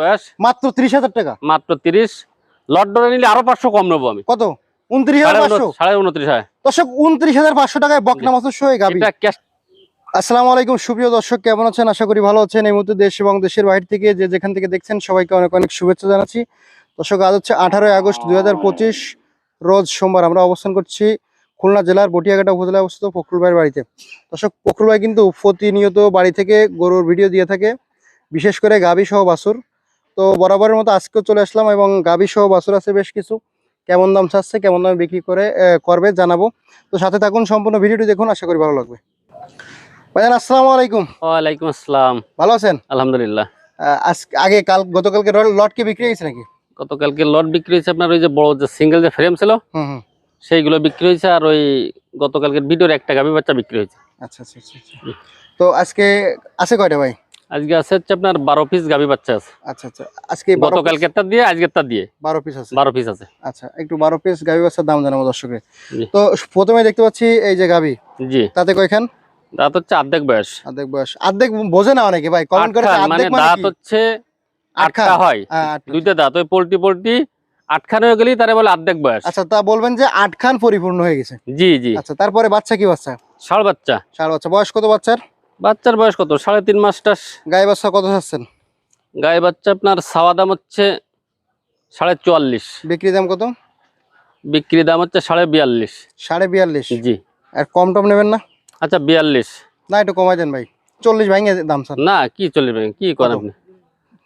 বয়স? মাত্র ত্রিশ হাজার টাকা। মাত্র তিরিশ। লট ডরে নিলে আরও পাঁচশো কম নেব আমি। কত? উনত্রিশ হাজার পাঁচশো? সাড়ে উনত্রিশ হয়। দর্শক উনত্রিশ হাজার পাঁচশো টাকায় বকনা মাছের সহ গাবি। আসসালামু আলাইকুম সুপ্রিয় দর্শক কেমন আছেন? আশা করি ভালো আছেন। এই মুহূর্তে দেশ এবং দেশের বাইরে থেকে যে যেখান থেকে দেখছেন সবাইকে অনেক অনেক শুভেচ্ছা জানাচ্ছি। দর্শক আজ হচ্ছে আঠারোই আগস্ট দুই হাজার পঁচিশ রোজ সোমবার আমরা অবস্থান করছি খুলনা জেলার বটিয়াঘাটা উপজেলায় অবস্থিত ফখরুল ভাইয়ের বাড়িতে। দর্শক ফখরুল ভাই কিন্তু প্রতিনিয়ত বাড়ি থেকে গরুর ভিডিও দিয়ে থাকে বিশেষ করে গাভী সহ বাছুর। তো বরাবরের মতো আজকেও চলে আসলাম এবং গাভী সহ বাছুর আছে বেশ কিছু। কেমন দাম চাচ্ছে কেমন দামে বিক্রি করে করবে জানাব। তো সাথে থাকুন সম্পূর্ণ ভিডিওটি দেখুন আশা করি ভালো লাগবে। ভাইজান আসসালামু আলাইকুম। ওয়ালাইকুম আসসালাম। ভালো আছেন? আলহামদুলিল্লাহ। আহ, আজ আগে কাল গতকালকে লট কি বিক্রি হয়েছে নাকি? গতকালকে লট বিক্রি হয়েছে আপনার ওই যে বড় যে সিঙ্গেল যে ফ্রেম ছিল সেইগুলো বিক্রি হয়েছে আর ওই গতকালকের ভিডিওর একটা গাভী বাচ্চা বিক্রি হয়েছে। আচ্ছা আচ্ছা আচ্ছা আচ্ছা। তো আজকে আছে কয়টা ভাই? আজকে আছে হচ্ছে আপনার বারো পিস গাভী বাচ্চা আছে। আচ্ছা আচ্ছা। আজকে গতকালকেরটা দিয়ে আজকেরটা দিয়ে। বারো পিস আছে? বারো পিস আছে। আচ্ছা একটু বারো পিস গাভি বাচ্চার দাম জানাব দর্শকের। তো প্রথমে দেখতে পাচ্ছি এই যে গাভি। জি। তাতে কয়খান? দাঁত হচ্ছে অর্ধেক বয়স। অর্ধেক বয়স। অর্ধেক বোঝে না অনেকে ভাই কমেন্ট করে আটখান, মানে মানে দাঁত হচ্ছে আটখান? আটটা হয়। হ্যাঁ, আটখান। দুইটা দাঁত ওই পোল্ট্রি পোল্ট্রি আটখান হয়ে গেলেই তারা বলে অর্ধেক বয়স। আচ্ছা তা বলবেন যে আট খান পরিপূর্ণ হয়ে গেছে? জি জি। আচ্ছা তারপরে বাচ্চা কি বাচ্চা? ষাড় বাচ্চা। চার বাচ্চা। বয়স কত বাচ্চার? বাচ্চার বয়স কত? সাড়ে তিন মাস টাস। গায়ে বাচ্চা কত চাচ্ছেন? গায়ে বাচ্চা আপনার সাওয়া দাম হচ্ছে সাড়ে চুয়াল্লিশ। বিক্রি দাম কত? বিক্রি দাম হচ্ছে সাড়ে বিয়াল্লিশ। সাড়ে বিয়াল্লিশ। জি। আর কম টম নেবেন না? আচ্ছা বিয়াল্লিশ। না একটু কমাই দেন ভাই। চল্লিশ ভাঙে দাম স্যার। না কি চল্লিশ ভেঙে? কি করেন আপনি?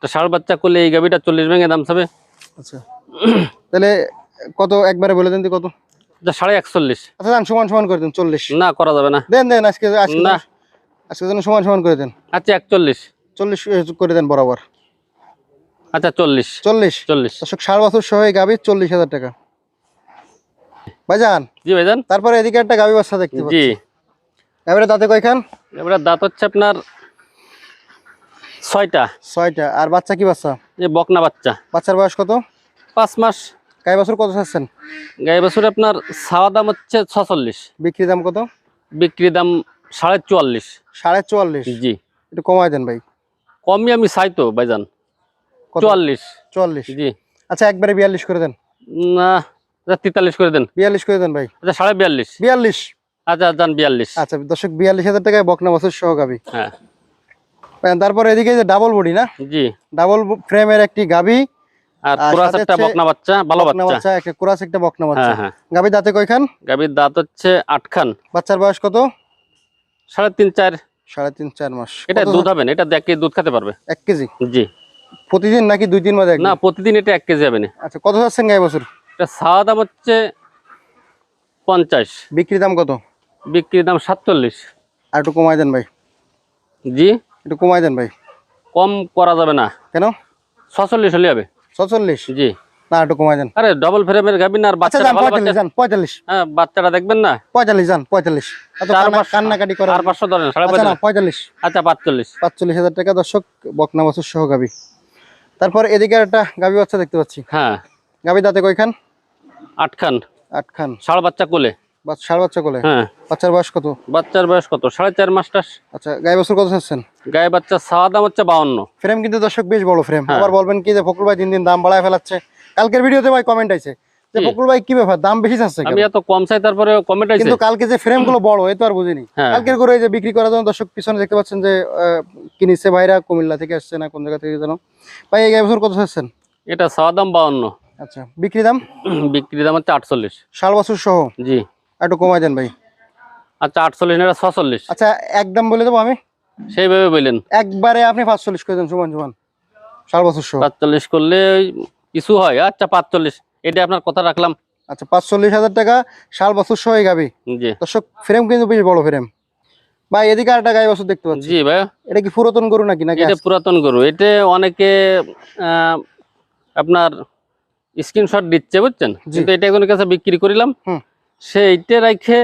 তো ষাড় বাচ্চা করলে এই গাভিটা চল্লিশ ভেঙে দাম চাবে আচ্ছা। তাহলে কত? একবারে বলে দেন কত? আচ্ছা সাড়ে একচল্লিশ। আচ্ছা যান সমান সমান করে দেন চল্লিশ। না করা যাবে না। দেন দেন আজকে আজকে না। আজকে যেন সমান সমান করে দেন। আচ্ছা একচল্লিশ। চল্লিশ করে দেন বরাবর। আচ্ছা চল্লিশ। চল্লিশ। চল্লিশ। দর্শক ষাট বছর সহ গাভি চল্লিশ হাজার টাকা। ভাইজান জি ভাইজান। তারপরে এদিকে একটা গাভি বাচ্চা দেখতে জি। এবারে তাতে কয়খান? এবারে দাঁত হচ্ছে আপনার ছয়টা। ছয়টা। আর বাচ্চা কি বাচ্চা? যে বকনা বাচ্চা। বাচ্চার বয়স কত? পাঁচ মাস। গাই বছর কত চাচ্ছেন? গায়ে বছর আপনার ছাওয়া দাম হচ্ছে ছচল্লিশ। বিক্রি দাম কত? বিক্রি দাম সাড়ে চুয়াল্লিশ। সাড়ে চুয়াল্লিশ? জি। একটু কমাই দেন ভাই। কমই আমি চাই তো ভাইজান। কত? চুয়াল্লিশ। চুয়াল্লিশ। জি। আচ্ছা একবারে বিয়াল্লিশ করে দেন। না আচ্ছা তেতাল্লিশ করে দেন। বিয়াল্লিশ করে দেন ভাই। আচ্ছা সাড়ে বিয়াল্লিশ। বিয়াল্লিশ। আচ্ছা যান বিয়াল্লিশ। আচ্ছা দর্শক বিয়াল্লিশ হাজার টাকায় বকনা বছর সহ গাভি হ্যাঁ তারপর এদিকে যে ডাবল বডি না? জি। ডাবল ফ্রেমের একটি গাভি আর সাথে একটা বকনা বাচ্চা ভালো বাচ্চা। একটা কুরাস একটা বকনা বাচ্চা। হ্যাঁ। হ্যাঁ দাঁতে কয়খান? গাভীর দাঁত হচ্ছে আটখান। বাচ্চার বয়স কত? সাড়ে তিন চার। সাড়ে তিন চার মাস। এটা দুধ হবে না এটা দেখে দুধ খেতে পারবে। এক কেজি? জি। প্রতিদিন নাকি দুই তিন মাসে? না প্রতিদিন এটা এক কেজি হবে না। আচ্ছা কত যাচ্ছেন গাই বছর? এটা ছাওয়া দাম হচ্ছে পঞ্চাশ। বিক্রি দাম কত? বিক্রির দাম সাতচল্লিশ। আর একটু কমাই দেন ভাই। জি। একটু কমাই দেন ভাই। কম করা যাবে না। কেন? ছচল্লিশ হলে হবে। ছচল্লিশ? জি। না একটু কমাই দেন। আরে ডবল ফ্রেমের গাবি না আর আচ্ছা বাচ্চাটা যান ভালো পঁয়তাল্লিশ বাচ্চা যান পঁয়তাল্লিশ। হ্যাঁ বাচ্চাটা দেখবেন না? পঁয়তাল্লিশ যান পঁয়তাল্লিশ। এত কান্না- পাঁচশো- কান্নাকাটি করে আর ধরেন আচ্ছা না আচ্ছা পাঁচচল্লিশ। পাঁচচল্লিশ হাজার টাকা দর্শক বকনা বছর সহ গাবি তারপর এদিকে একটা গাবি বাচ্চা দেখতে পাচ্ছি। হ্যাঁ। গাবি দাঁতে কয়খান? আটখান। আটখান। ষাড় বাচ্চা কোলে। বাচ্চা ষাড় বাচ্চা কোলে? হ্যাঁ। বাচ্চার বয়স কত? বাচ্চার বয়স কত? সাড়ে চার মাসটাস আচ্ছা গাই বছর কত চাচ্ছেন? গায়ে বাচ্চা ছাওয়া দাম হচ্ছে বাউন্ন। ফ্রেম কিন্তু দর্শক বেশ বড় ফ্রেম হ্যাঁ। আবার বলবেন কি যে ফকরুল ভাই দিন দিন দাম বাড়ায় ফেলাচ্ছে। কালকের ভিডিওতে ভাই কমেন্ট আছে যে কি? ফকরুল ভাই কি ব্যাপার? দাম বেশি কেন? আমি এত কম চাই তারপরে কমেন্ট আছে কিন্তু কালকে যে ফ্রেমগুলো বড় এই তো আর বুঝিনি। হ্যাঁ। কালকের করে এই যে বিক্রি করার জন্য দর্শক পিছনে দেখতে পাচ্ছেন যে কিনেছে ভাইরা কুমিল্লা থেকে আসছে না কোন জায়গা থেকে যেন। ভাই এই বছর কত চাচ্ছেন? এটা ছাওয়া দাম বাউন্ন। আচ্ছা বিক্রি দাম? বিক্রি দাম হচ্ছে আটচল্লিশ। ষাট বছর সহ? জি। একটু কমাই দেন ভাই। আচ্ছা আটচল্লিশ না ছচল্লিশ। আচ্ছা একদম বলে দেবো আমি। সেইভাবে বললেন। একবারে আপনি পাঁচচল্লিশ করে দেন সমান সমান সহ পাঁচচল্লিশ করলে কিছু হয়। আচ্ছা পাঁচচল্লিশ। এটা আপনার কথা রাখলাম। আচ্ছা পাঁচচল্লিশ হাজার টাকা ষাট বছর সহ গাবি। জি। দর্শক ফ্রেম কিন্তু বেশ বড় ফ্রেম ভাই এদিকে আরেকটা গাই বছর দেখতে পাচ্ছি। জি ভাই। এটা কি পুরাতন গরু নাকি নাকি এটা পুরাতন গরু। এটা অনেকে আপনার স্ক্রিনশট দিচ্ছে বুঝছেন। কিন্তু এটা কোনো কাছে বিক্রি করিলাম। হুম। সে এইটা রাখে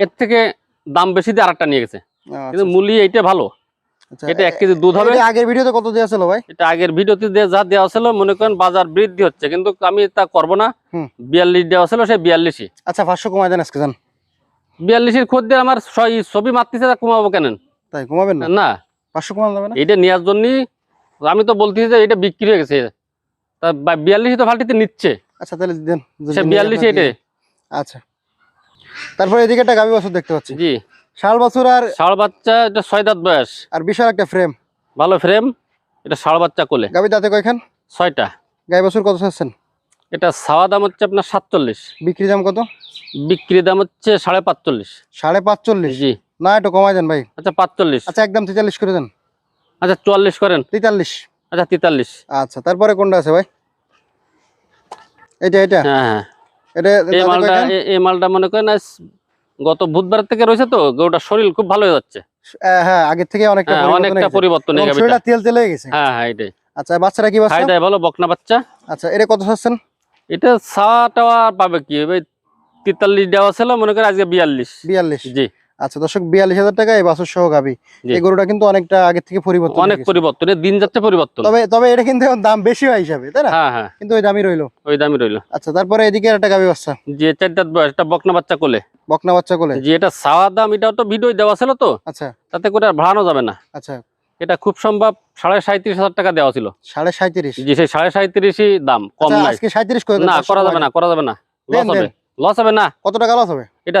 এর থেকে দাম বেশি দিয়ে আরেকটা নিয়ে গেছে। কিন্তু মূলি এইটা ভালো। আচ্ছা। এটা এক কেজি দুধ হবে। আগের ভিডিওতে কত দেওয়া ছিল ভাই? এটা আগের ভিডিওতে দিয়ে যা দেওয়া ছিল মনে করেন বাজার বৃদ্ধি হচ্ছে কিন্তু আমি তা করব না। বিয়াল্লিশ দেওয়া ছিল সে বিয়াল্লিশই। আচ্ছা পাঁচশো কমাই দেন আজকে যান বিয়াল্লিশের খোঁজ দিয়ে আমার ছবি মারতেছে তা কমাবো কেন? তাই কমাবেন না? না। পাঁচশো কমানো যাবে না? এটা নেওয়ার জন্যই আমি তো বলতেছি যে এটা বিক্রি হয়ে গেছে। তা বিয়াল্লিশ তো ফাল্টিতে নিচ্ছে। আচ্ছা তাহলে দেন বিয়াল্লিশ এটা। আচ্ছা। তারপরে এদিকে একটা গাভী বাছুর দেখতে পাচ্ছি। জি। শাল বাছুর আর ষাড় বাচ্চা এটা ছয় দাঁত বয়স। আর বিশাল একটা ফ্রেম ভালো ফ্রেম এটা ষাড় বাচ্চা কোলে। গাভী দাঁতে কয়খান? ছয়টা। গাই বাছুর কত চাচ্ছেন? এটা ছাওয়া দাম হচ্ছে আপনার সাতচল্লিশ। বিক্রি দাম কত? বিক্রি দাম হচ্ছে সাড়ে পাঁচচল্লিশ। সাড়ে পাঁচচল্লিশ? জি। না একটু কমাই দেন ভাই। আচ্ছা পাঁচচল্লিশ। আচ্ছা একদম তেতাল্লিশ করে দেন। আচ্ছা চুয়াল্লিশ করেন। তেতাল্লিশ? আচ্ছা তেতাল্লিশ। আচ্ছা তারপরে কোনটা আছে ভাই? এটা এটা হ্যাঁ হ্যাঁ। এটা এই মালটা এই মালটা মনে করেন গত বুধবার থেকে রয়েছে তো গরুটা শরীর খুব ভালো হয়ে যাচ্ছে। হ্যাঁ আগের থেকে অনেকটা হ্যাঁ পরিবর্তন অনেকটা পরিবর্তন শরীরটা তেল তেল হয়ে গেছে। হ্যাঁ হ্যাঁ এটাই। আচ্ছা বাচ্চারা কি বাচ্চা? খাই ভালো বকনা বাচ্চা। আচ্ছা এটা কত চাচ্ছেন? এটা টাওয়া পাবে কি? ওই তেতাল্লিশ দেওয়া ছিল মনে করেন আজকে বিয়াল্লিশ। বিয়াল্লিশ। জি। আচ্ছা দর্শক বিয়াল্লিশ হাজার টাকা এই বাছুর সহ গাবি এই গরুটা কিন্তু অনেকটা আগের থেকে পরিবর্তন অনেক পরিবর্তন দিন যাচ্ছে পরিবর্তন। তবে তবে এটা কিন্তু এখন দাম বেশি হয় হিসাবে তাই না? হ্যাঁ হ্যাঁ। কিন্তু ওই দামই রইল। ওই দামই রইল। আচ্ছা তারপরে এদিকে একটা গাবি বাচ্চা। যে চার দাঁত বয়স এটা বকনা বাচ্চা কোলে। বকনা বাচ্চা কোলে? যে এটা ছাওয়া দাম এটাও তো ভিডিও দেওয়া ছিল তো। আচ্ছা। তাতে করে আর ভাড়ানো যাবে না। আচ্ছা। এটা খুব সম্ভব সাড়ে সাঁত্রিশ হাজার টাকা দেওয়া ছিল। সাড়ে সাঁত্রিশ জি সেই সাড়ে সাঁত্রিশই দাম কম আচ্ছা, আজকে সাঁত্রিশ করে না করা যাবে না করা যাবে না। লস হবে। লস হবে না। কত টাকা লস হবে? এটা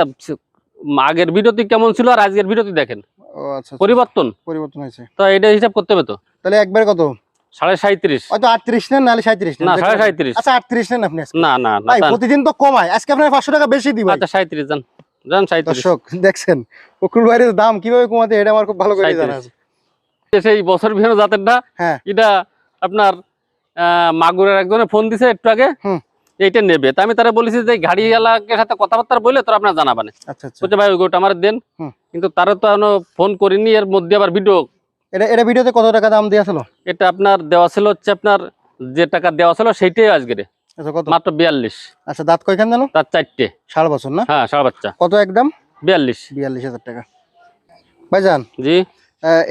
আগের ভিডিওতে কেমন ছিল আর আজকের ভিডিওতে দেখেন? আচ্ছা আচ্ছা, পরিবর্তন? পরিবর্তন হয়েছে। তো এটা হিসাব করতে হবে তো? তাহলে একবার কত? সাড়ে সাঁত্রিশ হয়তো আটত্রিশ নেন নাহলে সাঁত্রিশ না সাড়ে। সাঁত্রিশ আচ্ছা আটত্রিশ নেন আপনি না না না প্রতিদিন তো কমায়। আজকে আপনার পাঁচশো টাকা বেশি দিবেন আচ্ছা সাঁত্রিশ যান যান সাঁত্রিশ দর্শক দেখছেন দাম কীভাবে কমাতে এটা আমার খুব ভালো করে জানা আছে। সেই বছর জাতেরটা হ্যাঁ। এটা আপনার আহ, মাগুরের একজনে ফোন দিছে একটু আগে। এইটা নেবে। তা আমি তারা বলেছি যে গাড়িওয়ালাকে সাথে কথাবার্তা বলে তোরা আপনার জানাবানে। আচ্ছা আচ্ছা। বলছে ভাই ওই গোটা আমার দেন। কিন্তু তারা তো এখনও ফোন করিনি এর মধ্যে আবার ভিডিও এটা এটা ভিডিওতে কত টাকা দাম দেওয়া ছিল? এটা আপনার দেওয়া ছিল হচ্ছে আপনার যে টাকা দেওয়া ছিল সেইটাই আজকে আচ্ছা মাত্র বিয়াল্লিশ। আচ্ছা দাঁত কয়খান জানো? তার চারটে। ষাট বছর না? হ্যাঁ সাড়ে বাচ্চা। কত একদম বিয়াল্লিশ। বিয়াল্লিশ হাজার টাকা। ভাইজান জি।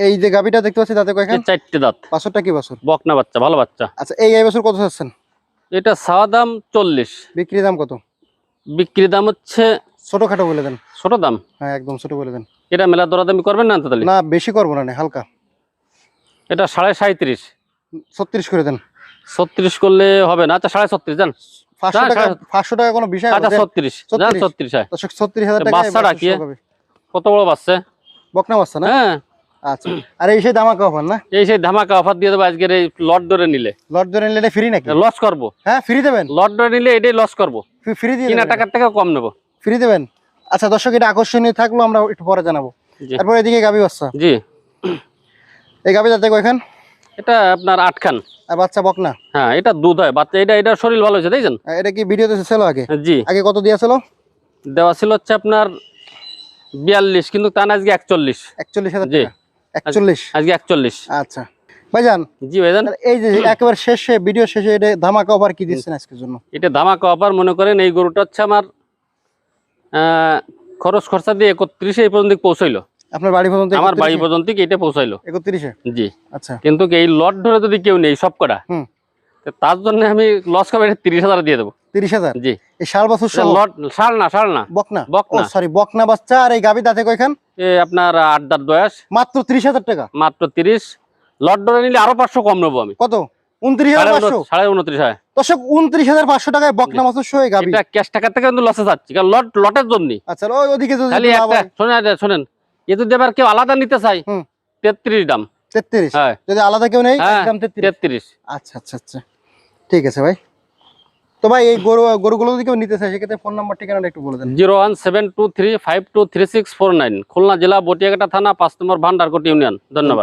এই যে গাবিটা দেখতে পাচ্ছি এই কয়খান? চারটে দাঁত। বাছরটা কি বাছর? বকনা বাচ্চা ভালো বাচ্চা। আচ্ছা এই এই বছর কত চাচ্ছেন? এটা ছাওয়া দাম চল্লিশ। বিক্রি দাম কত? বিক্রি দাম হচ্ছে ছোটখাটো বলে দেন। ছোট দাম। হ্যাঁ একদম ছোট বলে দেন। এটা মেলা দরাদামি করবেন না তাহলে না বেশি করব না হালকা। এটা সাড়ে সাঁত্রিশ ছত্রিশ করে দেন। ছত্রিশ করলে হবে না। আচ্ছা সাড়ে ছত্রিশ পাঁচশো টাকা কোনো বিষয় আচ্ছা দেন। ছত্রিশ ছত্রিশ। হ্যাঁ। ছত্রিশ হাজার। কত বড় বাচ্চা? বকনা বাচ্চা না? হ্যাঁ। আচ্ছা। আর এই সেই দামাকা অফার না? এই সেই ধামাকা অফার দিয়ে দেবো আজকের এই লট ধরে নিলে। লট ধরে নিলে ফ্রি নাকি? লস করব। হ্যাঁ ফ্রি দেবেন? লট ধরে নিলে এটাই লস করব। ফ্রি দিয়ে কিনা টাকার থেকে কম নেব। ফ্রি দেবেন? আচ্ছা দর্শক এটা আকর্ষণীয় থাকল আমরা একটু পরে জানাব। তারপর এদিকে গাবি বাচ্চা। জি। এই গাবি যাতে কয়খান এটা আপনার আটখান। আর বাচ্চা বকনা। হ্যাঁ এটা দুধ হয়। বাচ্চা এটা এটা শরীর ভালো হয়েছে দেখছেন? এটা কি ভিডিওতে ছিল আগে? জি। আগে কত দিয়েছিল? দেওয়া ছিল হচ্ছে আপনার বিয়াল্লিশ কিন্তু তা না আজকে একচল্লিশ। একচল্লিশ হাজার জি। টাকা একচল্লিশ আজকে একচল্লিশ। আচ্ছা। ভাইজান জি ভাইজান। এই যে একেবারে শেষে ভিডিও শেষে এটা ধামাকা অফার কি দিচ্ছেন আজকের জন্য? এটা ধামাকা অফার মনে করেন এই গরুটা হচ্ছে আমার আহ, খরচ খরচা দিয়ে পর্যন্ত পৌঁছাইলো। আপনার বাড়ি পর্যন্ত আমার বাড়ি পর্যন্ত এটা পৌঁছাইলো। জি। আচ্ছা। কিন্তু এই লট ধরে যদি কেউ নেই সব কটা হুম। তার জন্য আমি লস খাবে তিরিশ হাজার দিয়ে দেবো। তিরিশ হাজার? জি। এই বছর সার না সার না। বকনা? বকনা। সরি বকনা বাচ্চা আর এই গাবি দাঁতে কয়খান? আপনার আট দাঁত বয়স। মাত্র ত্রিশ হাজার টাকা? মাত্র তিরিশ। লট ধরে নিলে আরও পাঁচশো কম নেব আমি। কত? উনত্রিশ হাজার পাঁচশো? সাড়ে উনত্রিশ হয়। দর্শক উনত্রিশ হাজার পাঁচশো টাকায় বকনা মাছের সহ এই ক্যাশ থেকে কিন্তু লসে যাচ্ছে কারণ লট লটের জন্য আচ্ছা ওই ওদিকে শোনেন শোনেন এ যদি আবার কেউ আলাদা নিতে চাই। তেত্রিশ দাম। তেত্রিশ? হ্যাঁ। যদি আলাদা কেউ নেই হ্যাঁ, তেত্রিশ। আচ্ছা আচ্ছা আচ্ছা। ঠিক আছে ভাই। তো ভাই, এই গরু, গরুগুলো যদি কেউ নিতে চায়, সেক্ষেত্রে ফোন নাম্বার ঠিকানাটা একটু বলে দেন। Zero one seven two three five two three six four nine, Khulna জেলা বটিয়াঘাটা থানা, পাঁচ নম্বর ভান্ডারকোট ইউনিয়ন। ধন্যবাদ।